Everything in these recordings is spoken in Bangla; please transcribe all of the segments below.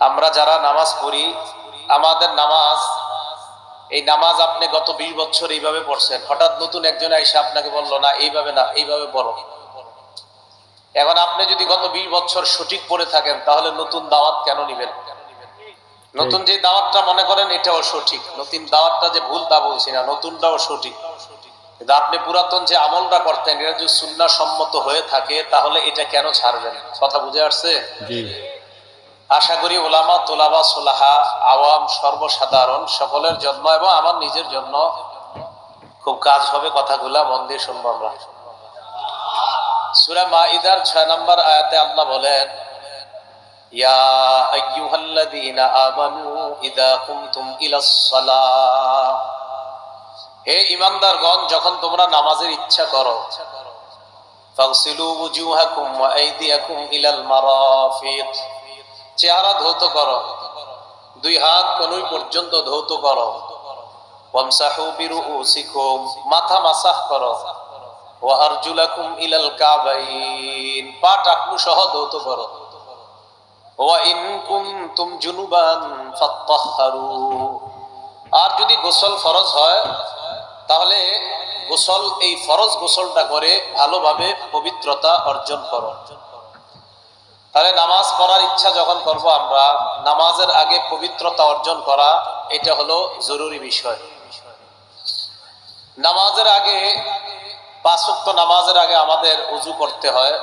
আমরা যারা নামাজ পড়ি, আমাদের নামাজ, এই নামাজ আপনি গত বিশ বছর এইভাবে পড়ছেন। হঠাৎ নতুন একজন এসে আপনাকে বলল, না, এইভাবে না, এইভাবে পড়ো। এখন আপনি যদি গত বিশ বছর সঠিক পড়ে থাকেন, তাহলে নতুন দাওয়াত কেন নিবেন? নতুন যে দাওয়াতটা মনে করেন, এটাও সঠিক। নতুন দাওয়াতটা যে ভুল, তা বলছি না, নতুনটাও সঠিক। কিন্তু আপনি পুরাতন যে আমলটা করতেন, এটা যদি সুন্না সম্মত হয়ে থাকে, তাহলে এটা কেন ছাড়বেন? কথা বুঝে আসছে? আশা করি ওলামা তোলাবা, সোলাহা, আওয়াম সর্বসাধারণ, সকলের জন্য এবং আমার নিজের জন্য খুব কাজ হবে কথাগুলা, মন দিয়ে শুনব আমরা। সুরা ছয় নম্বর আয়াতে আল্লাহ বলেন, ইয়া আইয়ুহাল্লাযীনা আমানু ইযা কুমতুম ইলাস সালাহ। হে ঈমানদারগণ, যখন তোমরা নামাজের ইচ্ছা করো, ফাগসিলু ওয়া আইদিয়াকুম ইলাল মারাফিক। চেহারা ধৌত করো। দুই হাত কনুই পর্যন্ত ধৌত করো। মাথা মাসাহ করো। ইলাল কাবাইন পা সহ ধৌত আর যদি গোসল ফরজ হয়, তাহলে গোসল, এই ফরজ গোসলটা করে ভালোভাবে পবিত্রতা অর্জন করো। তাহলে নামাজ পড়ার ইচ্ছা যখন করব আমরা নামাজের আগে পবিত্রতা অর্জন করা এটা হলো জরুরি বিষয়। নামাজের আগে পাঁচক্ত নামাজের আগে আমাদের উজু করতে হয়।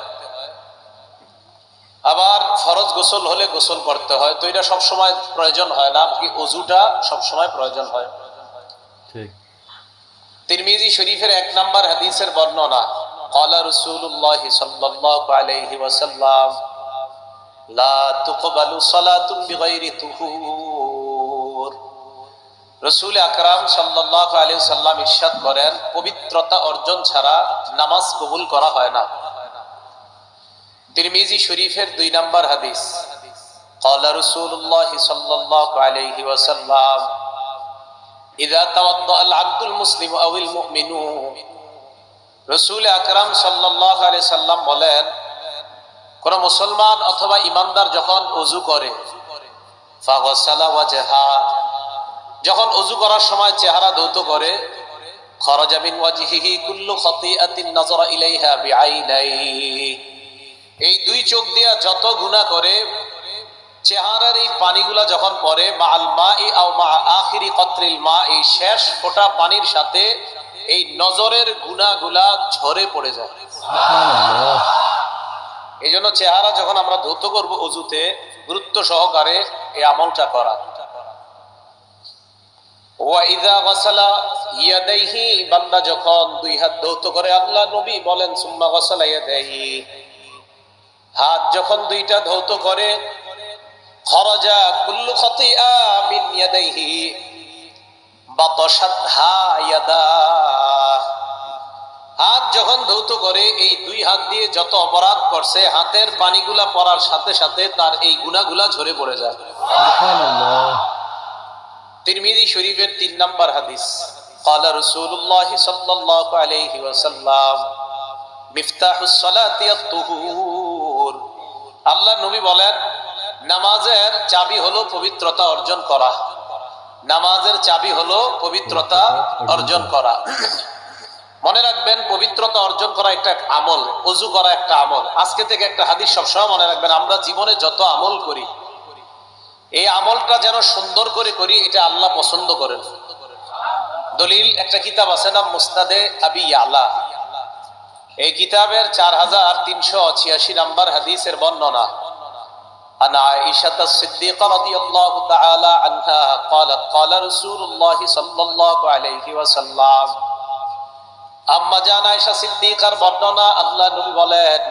আবার ফরজ গোসল হলে গোসল করতে হয়। তো এটা সবসময় প্রয়োজন হয় না কি উজুটা সবসময় প্রয়োজন হয়। তিরমিজি শরীফের এক নাম্বার হাদিসের বর্ণনা কলা রসুল্লাহ সাল্লাহ আলহি ওয়াসাল্লাম عليه وسلم لا تقبل صلاة بغير طهور রসুল আকরাম সাল্লাহ আলী সাল্লাম ইরশাদ করেন পবিত্রতা অর্জন ছাড়া নামাজ কবুল করা হয় না তিরমিজি শরীফের দুই নাম্বার হাদিস قال رسول الله صلى الله عليه وسلم إذا توضأ العبد المسلم أو المؤمن রসুল আকরাম সাল্লাহ আলি সাল্লাম বলেন কোন মুসলমান অথবা ইমানদার যখন উজু করে যখন অজু করার সময় চেহারা ধৌত করে, খরজা কুল্লু খাতিআতিন নাযরা ইলাইহা বিআইনাইহি। এই দুই চোখ দিয়া যত গুনাহ করে, চেহারার এই পানিগুলা যখন পড়ে মা মা ই আও মা আখিরি কত্রিল মা এই শেষ ফোঁটা পানির সাথে এই নজরের গুনাগুলা ঝরে পড়ে যায়। এই জন্য চেহারা যখন আমরা ধৌত করব অজুতে, গুরুত্ব সহকারে এই আমলটা করা। বান্দা যখন দুই হাত ধৌত করে আল্লাহ নবী বলেন, সুম্মা গসালা হাত যখন দুইটা ধৌত করে, খরজা কুল্লু খতিয়া মিন হা ইয়াদা। হাত যখন ধৌত করে এই দুই হাত দিয়ে যত অপরাধ করছে হাতের পানিগুলা পড়ার সাথে সাথে তার এই গুনাগুলা ঝরে পড়ে যায় সুবহানাল্লাহ তিরমিজি শরীফের তিন নাম্বার হাদিস قال رسول الله صلى الله عليه وسلم مفتاح الصلاة الطهور আল্লাহ নবী বলেন নামাজের চাবি হলো পবিত্রতা অর্জন করা নামাজের চাবি হলো পবিত্রতা অর্জন করা মনে রাখবেন পবিত্রতা অর্জন করা একটা আমল অজু করা একটা আমল আজকে থেকে একটা হাদিস সবসময় মনে রাখবেন আমরা জীবনে যত আমল করি এই আমলটা যেন সুন্দর করে করি এটা আল্লাহ পছন্দ করেন দলিল একটা কিতাব আছে না মুস্তাদে আবি আলা এই কিতাবের চার হাজার তিনশো ছিয়াশি নাম্বার হাদিসের বর্ণনা عن عائشة الصديقة رضي الله تعالى عنها قالت قال رسول الله صلى الله عليه وسلم আম্মা জান আয়েশা সিদ্দিকার বর্ণনা আল্লাহ নবী বলেন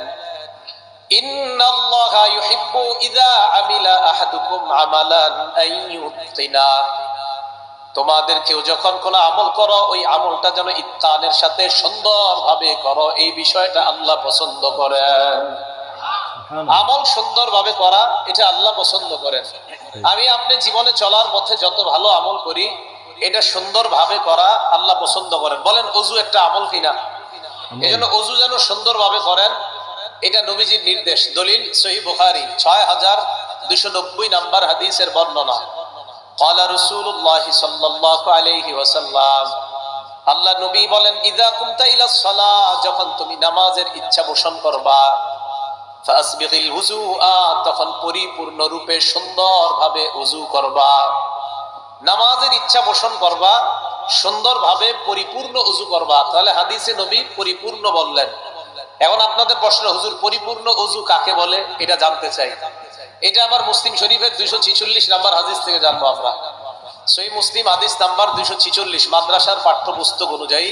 ইন্নাল্লাহা ইউহিব্বু ইযা আমিলা আহাদুকুম আমালান আন তোমাদের কেউ যখন কোনো আমল করো ওই আমলটা যেন ইত্তানের সাথে সুন্দরভাবে করো এই বিষয়টা আল্লাহ পছন্দ করেন। আমল সুন্দরভাবে করা এটা আল্লাহ পছন্দ করেন। আমি আপনি জীবনে চলার পথে যত ভালো আমল করি এটা সুন্দরভাবে করা আল্লাহ পছন্দ করেন। বলেন অজু একটা আমল কিনা? এই জন্য অজু যেন সুন্দরভাবে করেন এটা নবীজির নির্দেশ। দলিল সহি বুখারি ছয় হাজার দুশো নব্বই নাম্বার হাদিসের বর্ণনা। কলা রসুল্লাহ সাল্লাহ আলহি ওসাল্লাম আল্লাহ নবী বলেন ইদা কুমতা ইলা সলা যখন তুমি নামাজের ইচ্ছা পোষণ করবা হুজু আ তখন পরিপূর্ণ রূপে সুন্দরভাবে উজু করবা। নামাজের ইচ্ছা পোষণ করবা, সুন্দরভাবে পরিপূর্ণ উজু করবা। তাহলে হাদিসে নবী পরিপূর্ণ বললেন। এখন আপনাদের প্রশ্ন, হুজুর, পরিপূর্ণ উজু কাকে বলে? এটা জানতে চাই। এটা আবার মুসলিম শরীফের দুইশো ছিচল্লিশ নাম্বার হাদিস থেকে জানব আমরা। সই মুসলিম হাদিস নাম্বার দুইশো ছিচল্লিশ, মাদ্রাসার পাঠ্যপুস্তক অনুযায়ী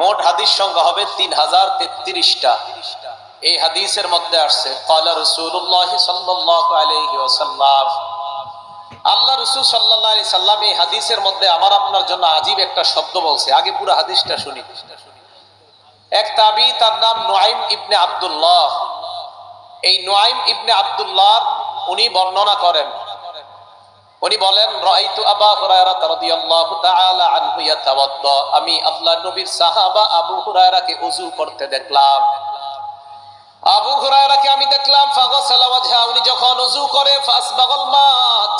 মোট হাদিস সংখ্যা হবে তিন হাজার তেত্রিশটা। এই হাদিসের মধ্যে আসছে কালা রসুল্লাহ সাল্লাহ আলাইহি ওয়াসাল্লাম আল্লাহ রসুল সাল্লাহ সাল্লাম এই হাদিসের মধ্যে আমার আপনার জন্য আজীব একটা শব্দ বলছে। আগে পুরো হাদিসটা শুনি। এক তাবি, তার নাম নোয়াইম ইবনে আব্দুল্লাহ। এই নোয়াইম ইবনে আব্দুল্লাহ উনি বর্ণনা করেন। উনি বলেন রাইতু আবা হুরায়রা রাদিয়াল্লাহু তাআলা আনহু ইয়াতাওয়াদ্দা। আমি আল্লাহর নবীর সাহাবা আবু হুরায়রাকে ওযু করতে দেখলাম। আবু হুরায়রাকে আমি দেখলাম, ফাগাসালা ওয়াজহা, উনি যখন ওযু করে ফাসবাগাল মা,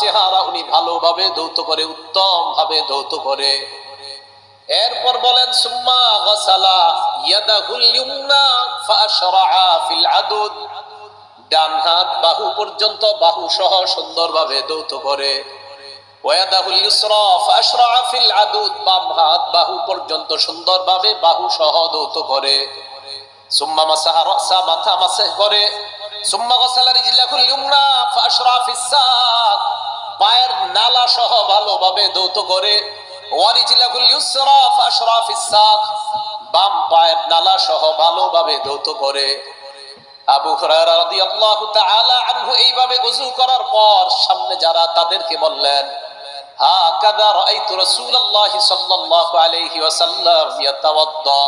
চেহারা উনি ভালোভাবে ধৌত করে উত্তম ভাবে ধৌত করে। এরপর বলেন, সুম্মা গাসালা ইয়াদাহুল ইউমনা ফাশরাআ ফিল আদুদ। ডান হাত বাহু পর্যন্ত বাহু সহ সুন্দরভাবে দৌত করে। ওয়াদাহুল ইউসরা ফাশরাআ ফিল আদুদ। বাম হাত বাহু পর্যন্ত সুন্দরভাবে বাহু সহ দৌত করে। সুম্মা মাসাহা রাসা, মাথা মাসহ করে। সুম্মা গাসালা রিজলাহুল ইউমনা ফাশরাআ সাক পায়ের নালা সহ ভালোভাবে দৌত করে। ওয়ারিজলাহুল ইউসরা ফাশরাআ ফিস সাক বাম পায়ের নালা সহ ভালোভাবে দৌত করে। আবু হুরায়রা রাদিয়াল্লাহু তাআলা আনহু এইভাবে ওযু করার পর সামনে যারা তাদেরকে বললেন হাকাদা রাআইতু রাসূলুল্লাহি সাল্লাল্লাহু আলাইহি ওয়াসাল্লাম ইয়াতাওয়াদ্দা।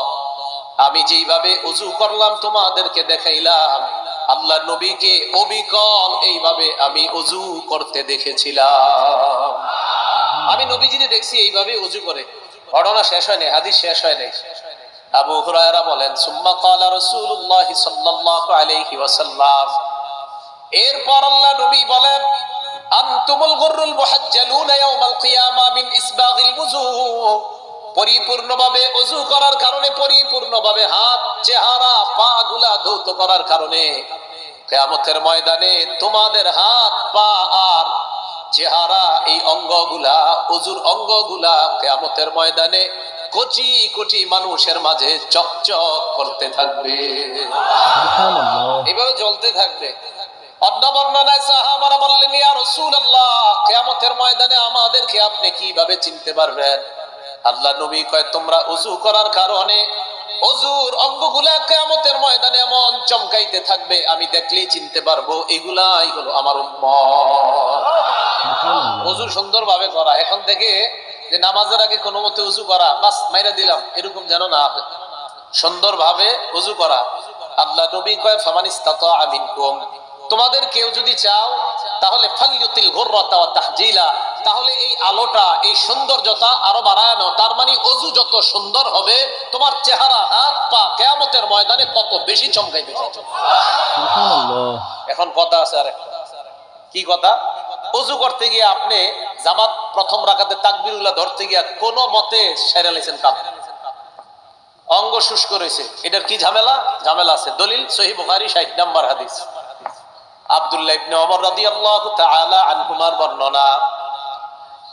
আমি যেইভাবে উজু করলাম তোমাদেরকে দেখাইলাম, আল্লাহ নবীকে অবিকল এইভাবে আমি উজু করতে দেখেছিলাম। আমি নবীজিরে দেখছি এইভাবে ওযু করে। ঘটনা শেষ হয় নাই হাদিস শেষ হয় নাই আবু হুরায়রা বলেন, সুম্মা ক্বালা রাসূলুল্লাহ সাল্লাল্লাহু আলাইহি ওয়াসাল্লাম। এরপর আল্লাহ নবী বলেন, আনতুমুল গুররুল মুহাজ্জালুন ইয়াউমাল কিয়ামা মিন ইসবাগিল ওযু পরিপূর্ণভাবে অজু করার কারণে পরিপূর্ণভাবে হাত চেহারা পা গুলা ধৌত করার কারণে কিয়ামতের ময়দানে তোমাদের হাত পা আর চেহারা এই অঙ্গগুলা অজুর অঙ্গগুলা কেয়ামতের ময়দানে কোটি কোটি মানুষের মাঝে চকচক করতে থাকবে। এভাবে জ্বলতে থাকবে। অন্য বর্ণনায় সাহাবারা বললেন ইয়া রাসূলুল্লাহ কিয়ামতের ময়দানে আমাদেরকে আপনি কীভাবে চিনতে পারবেন? আল্লাহ নবী কয়, তোমরা ওযু করার কারণে অজুর অঙ্গগুলা কিয়ামতের ময়দানে এমন চমকাইতে থাকবে, আমি দেখলেই চিনতে পারব, এগুলাই হলো আমার অজু সুন্দর ভাবে করা। এখন থেকে যে নামাজের আগে কোনো মতে উজু করা, বাস, মাইরা দিলাম, এরকম যেন না হয়। সুন্দর ভাবে উজু করা। আল্লাহ নবী কয় ফামানিস্তাত আমিনকুম তোমাদের কেউ যদি চাও তাহলে ফাল্যুতিল গুররাতা ওয়া তাহজিলা তাহলে এই আলোটা এই সৌন্দর্যতা আরও বাড়ানো তার মানে অজু যত সুন্দর হবে তোমার চেহারা হাত পা কেয়ামতের ময়দানে তত বেশি চমকাইবে। এখন কথা আছে আর। কি কথা? অজু করতে গিয়ে আপনি জামাত প্রথম রাখাতে তাকবিরুল্লাহ ধরতে গিয়া কোন মতে সেরে লেছেন কাম? অঙ্গ শুষ্ক রয়েছে। এটার কি ঝামেলা? ঝামেলা আছে। দলিল সহি বুখারী 60 নাম্বার হাদিস। আব্দুল্লাহ ইবনে ওমর রাদিয়াল্লাহু তাআলা আনহুমার বর্ণনা।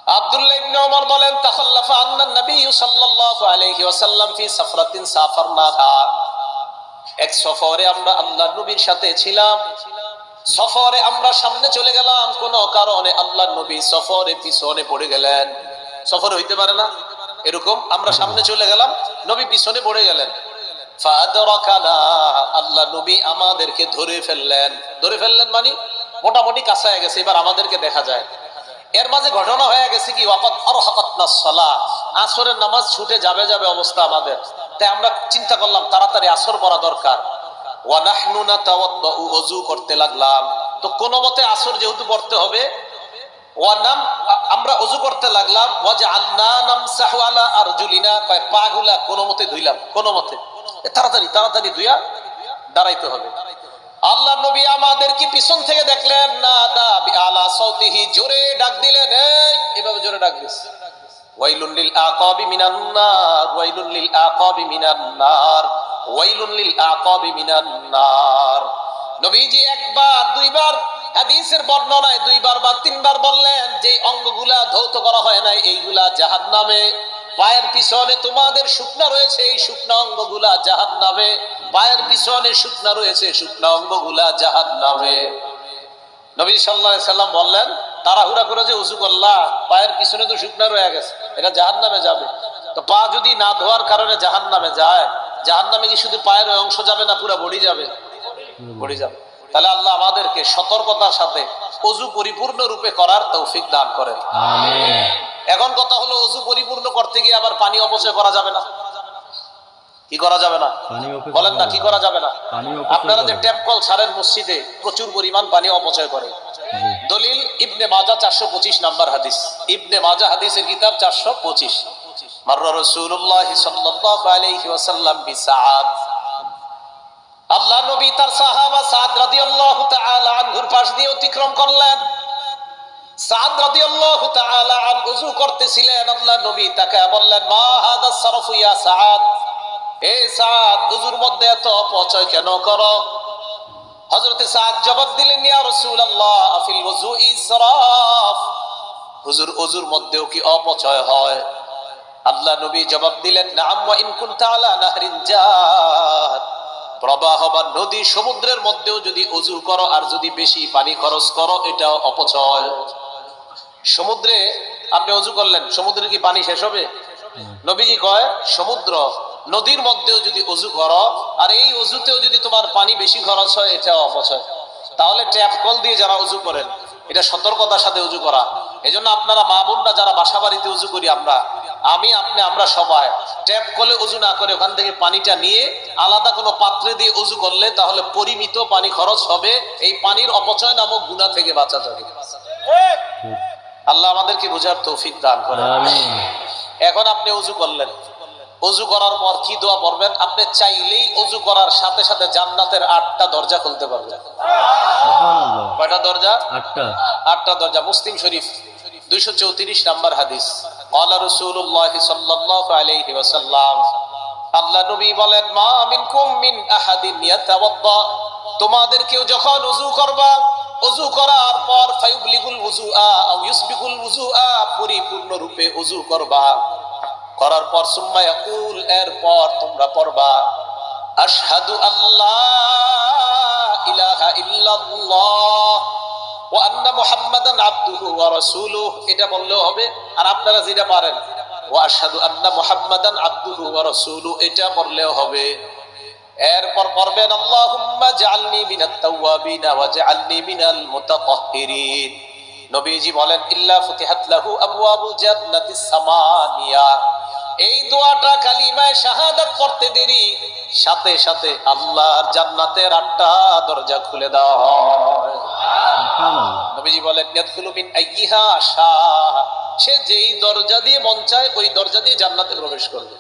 আব্দুল্লাহ ইবনে ওমর বলেন, তাখাল্লাফা নবী সাল্লাল্লাহু আলাইহি ওয়াসাল্লাম ফি সাফরাতিন সাফারনাহা। এক সফরে আমরা আল্লাহ নবীর সাথে ছিলাম। সফরে আমরা সামনে চলে গেলাম, কোন কারণে আল্লাহ নবী সফরে পিছনে পড়ে গেলেন। সফর হইতে পারে না? এরকম, আমরা সামনে চলে গেলাম, নবী পিছনে পড়ে গেলেন। আল্লাহ নবী আমাদেরকে ধরে ফেললেন। ধরে ফেললেন মানে মোটামুটি কাছায় গেছে, এবার আমাদেরকে দেখা যায়। এর মাঝে ঘটনা হয়ে গেছে কি ওয়াকাত আরহাকাতনা সালাহ আসরের নামাজ ছুটে যাবে যাবে অবস্থা আমাদের। তাই আমরা চিন্তা করলাম, তাড়াতাড়ি আসর পড়া দরকার। ওয়ানাহনু নাতাওয়াদ্দাউ ওযু করতে লাগলাম। তো কোন মতে আসর যেহেতু পড়তে হবে ওয়ানাম আমরা ওযু করতে লাগলাম। ওয়াজআলনা নামসাহু আলা আরজুলিনা, কয় পাগুলা কোন মতে ধুইলাম, কোন মতে। তাড়াতাড়ি তাড়াতাড়ি ধুইয়া দাঁড়াইতে হবে। আল্লাহ নবী আমাদেরকে পিছন থেকে দেখলেন? না, দা, বি সাউতিহি, জোরে ডাক দিলেন, এই! এভাবে জোরে ডাক দিস। ওয়াইলুন লিল আকাবি মিনান নার, ওয়াইলুন লিল আকাবি মিনান নার, ওয়াইলুন লিল আকাবি মিনান নার। নবীজি একবার, দুইবার, হাদিসের বর্ণনায় দুইবার বা তিনবার বললেন যে অঙ্গগুলা ধৌত করা হয় নাই, এইগুলা জাহান্নামে পায়ের পিছনে তোমাদের শুকনা রয়েছে এই শুকনা অঙ্গগুলা জাহান্নামে। পায়ের পিছনে শুকনা রয়েছে শুকনা অঙ্গগুলা জাহান্নামে। নবী সাল্লাহ সাল্লাম বললেন, তাড়াহুড়া করে যে উজু করলা পায়ের পিছনে তো শুকনা রয়ে গেছে, এটা জাহান নামে যাবে। তো পা যদি না ধোয়ার কারণে জাহান নামে যায় জাহান নামে কি শুধু পায়ের অংশ যাবে না পুরো বডি যাবে? বডি যাবে। তাহলে আল্লাহ আমাদেরকে সতর্কতার সাথে অজু পরিপূর্ণ রূপে করার তৌফিক দান করেন। আমিন। এখন কথা হলো অজু পরিপূর্ণ করতে গিয়ে আবার পানি অপচয় করা যাবে না। কি করা যাবে না? বলেন না কি করা যাবে না? আপনারা যে ট্যাপ কল ছাড়েন মসজিদে প্রচুর পরিমাণ পানি অপচয় করে। দলিল ইবনে মাজা চারশো পঁচিশ নাম্বার হাদিস। ইবনে মাজা হাদিসের কিতাব চারশো পঁচিশ। মার্র রসুল্লাহ সাল্লাল্লাহু আলাইহি ওয়াসাল্লাম বিসাদ আল্লাহ নবী তার সাহাবা সাদ রাদিয়াল্লাহু তাআলা আনহুর পাশ দিয়ে অতিক্রম করলেন। সাদ রাদিয়াল্লাহু তাআলা আন উযু করতেছিলেন, আল্লাহ নবী তাকে বললেন, মা হাদা সারফু ইয়া সাদ? এ সাদ, উযুর মধ্যে এত অপচয় কেন করো? হযরতে সাদ জবাব দিলেন, ইয়া রাসূলুল্লাহ, আফিল ওযু ইসরাফ? হুজুর ওযুর মধ্যেও কি অপচয় হয়? আল্লাহ নবী জবাব দিলেন, নাম ওয়া ইন কুনতা আলা নাহরিন জাত। প্রবাহ বা নদী সমুদ্রের মধ্যেও যদি অজু করো, আর যদি বেশি পানি খরচ করো এটা অপচয়। সমুদ্রে আপনি অজু করলেন, সমুদ্রে কি পানি শেষ হবে? নবীজি কয়, সমুদ্র, নদীর মধ্যেও যদি অজু করো, আর এই অজুতেও যদি তোমার পানি বেশি খরচ হয়, এটা অপচয়। তাহলে ট্যাপ কল দিয়ে যারা উজু করেন, এটা সতর্কতার সাথে উজু করা। এই জন্য আপনারা মা বোনরা যারা বাসা বাড়িতে উজু করি আমরা, আমি, আপনি, আমরা সবাই, ট্যাপ কলে উজু না করে ওখান থেকে পানিটা নিয়ে আলাদা কোনো পাত্রে দিয়ে উজু করলে তাহলে পরিমিত পানি খরচ হবে। এই পানির অপচয় নামক গুণা থেকে বাঁচা যাবে। আল্লাহ আমাদেরকে বোঝার তৌফিক দান করেন এখন আপনি উজু করলেন। উজু করার পর কি দোয়া পড়বেন? আপনি চাইলেই উজু করার সাথে সাথে জান্নাতের আটটা দরজা খুলতে পারবেন। কয়টা দরজা? আটটা। দরজা। মুসলিম শরীফ দুইশো চৌত্রিশ নাম্বার হাদিস। কলা রসুল্লাহ সাল্লাহ আলাইহি ওয়াসাল্লাম আল্লাহ নবী বলেন মা মিনকুম মিন আহাদিন ইয়াতাওয়াদ্দা। তোমাদের কেউ যখন উজু করবা ওযু করার পর ফায়ুবলিগুল ওযুআ আও ইউসবিগুল ওযুআ পরিপূর্ণ রূপে ওযু করবা। করার পর সুম্মা ইয়াকুল, এরপর তোমরা পড়বা, আশহাদু আল্লাহ ইলাহা ইল্লাল্লাহ ও আন্না মুহাম্মাদান আবদুহু ওয়া রাসূলুহু। এটা বললেও হবে, আর আপনারা যেটা পারেন ও আশহাদু আন্না মুহাম্মাদান আবদুহু ওয়া রাসূলুহু। এটা বললেও হবে। এরপর পড়বেন আল্লাহুম্মা জাআলনি মিনাত তাওয়াবিন ওয়া জাআলনি মিনাল মুতাতাহহিরিন নবীজি বলেন ইল্লা ফুতিহাত লাহু আবওয়াবুল জান্নাতিস সামানিয়া। এই দোয়াটা কালিমায় শাহাদাত পড়তে দেরি সাথে সাথে আল্লাহর জান্নাতের আটটা দরজা খুলে দেওয়া হয়। নবীজি বলেন ইয়াদখুলু মিন আইয়িহা আশা সে যেই দরজা দিয়ে মন চায় ওই দরজা দিয়ে জান্নাতে প্রবেশ করবে।